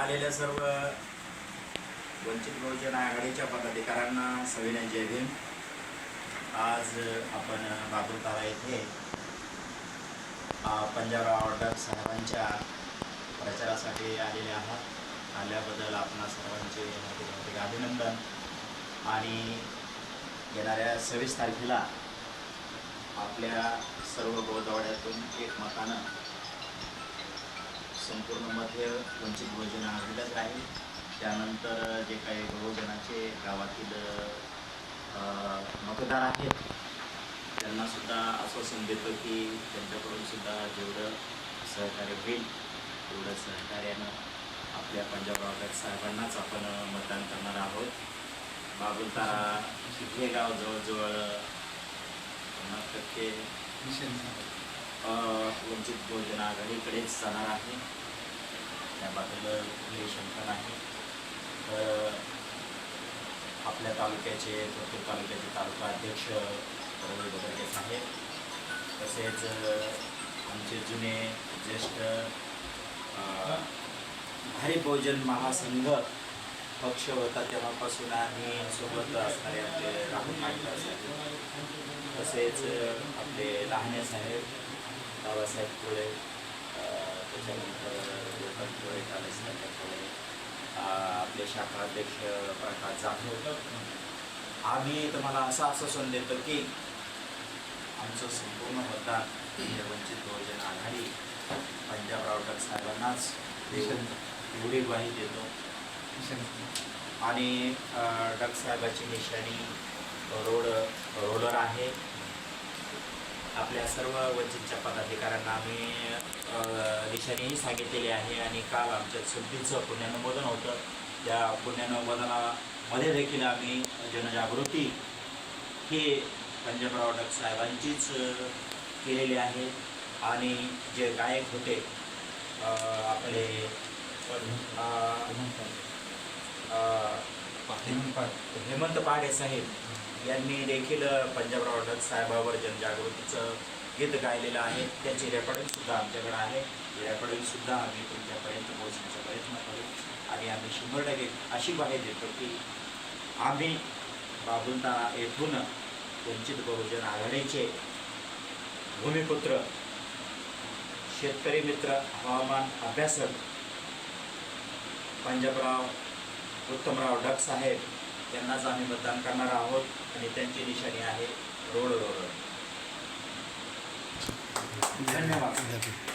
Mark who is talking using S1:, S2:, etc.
S1: आलेल्या सर्व वंचित बहुजन आघाडीच्या पदाधिकाऱ्यांना सविनय जय भीम. आज आपण बाबुलतारा येथे पंजाबराव ऑर्डर साहेबांच्या प्रचारासाठी आलेले आहात. आल्याबद्दल आपणा सर्वांचे हार्दिक हार्दिक अभिनंदन. आणि येणाऱ्या सव्वीस तारखेला आपल्या सर्व गोदवाड्यातून एकमतानं संपूर्ण मध्य वंचित बहुजन आघाडीलाच राहील. त्यानंतर जे काही बहुजनाचे गावातील मतदार आहेत त्यांना सुद्धा आश्वासन देतो की त्यांच्याकडून सुद्धा जेवढं सहकार्य होईल तेवढं सहकार्यानं आपल्या पंजाबराव गायक साहेबांनाच आपण मतदान करणार आहोत. बाबुलतारा हे गाव जवळजवळ पन्नास टक्के वंचित बहुजन आघाडीकडेच जाणार आहे. त्याबद्दल रिलेशन पण नाही तर आपल्या तालुक्याचे प्रत्येक तालुक्याचे तालुका अध्यक्ष रवी बदरगेच आहेत तसेच आमचे जुने ज्येष्ठ भारी बहुजन महासंघ पक्ष होता तेव्हापासून आम्ही सोबत असणारे आपले राहुल नाईकर साहेब तसेच आपले लहाने साहेब बाबासाहेब कोळे त्याच्यानंतर गोपाल कोळे कालेसाहेब कोळे आपले शाखाध्यक्ष प्रकाश जाधव आम्ही तुम्हाला असं आश्वासन देतो की आमचं संपूर्ण मतदान वंचित बहुजन आघाडी पंजाबराव डक साहेबांनाच एवढी ग्वाही देतो. आणि अ, डक साहेबाची निशाणी रोड रोलर आहे. आपल्या सर्व वंचितच्या पदाधिकाऱ्यांना आम्ही दिशानेही सांगितलेले आहे आणि काल आमच्या सुद्धीचं पुण्यानुमोदन होतं. त्या पुण्यानुमोदनामध्ये देखील आम्ही जनजागृती हे पंजाबराव डक साहेबांचीच केलेली आहे. आणि जे गायक होते आपले हेमंत पाडे साहेब यांनी देखील पंजाबराव डक साहेबावर जनजागृतीचं गीत गायलेलं आहे. त्याची रेकॉर्डिंगसुद्धा आमच्याकडे आहे. रेकॉर्डिंग सुद्धा आम्ही तुमच्यापर्यंत पोहोचण्याचा प्रयत्न करू. आणि आम्ही शंभर टक्के अशी बाहेर देतो की आम्ही बाबुलतारा येथून वंचित बहुजन आघाडीचे भूमिपुत्र शेतकरी मित्र हवामान अभ्यासक पंजाबराव उत्तमराव डक साहेब यांनाच आम्ही मतदान करणार आहोत. आणि त्यांची निशाणी आहे रोड रोड धन्यवाद.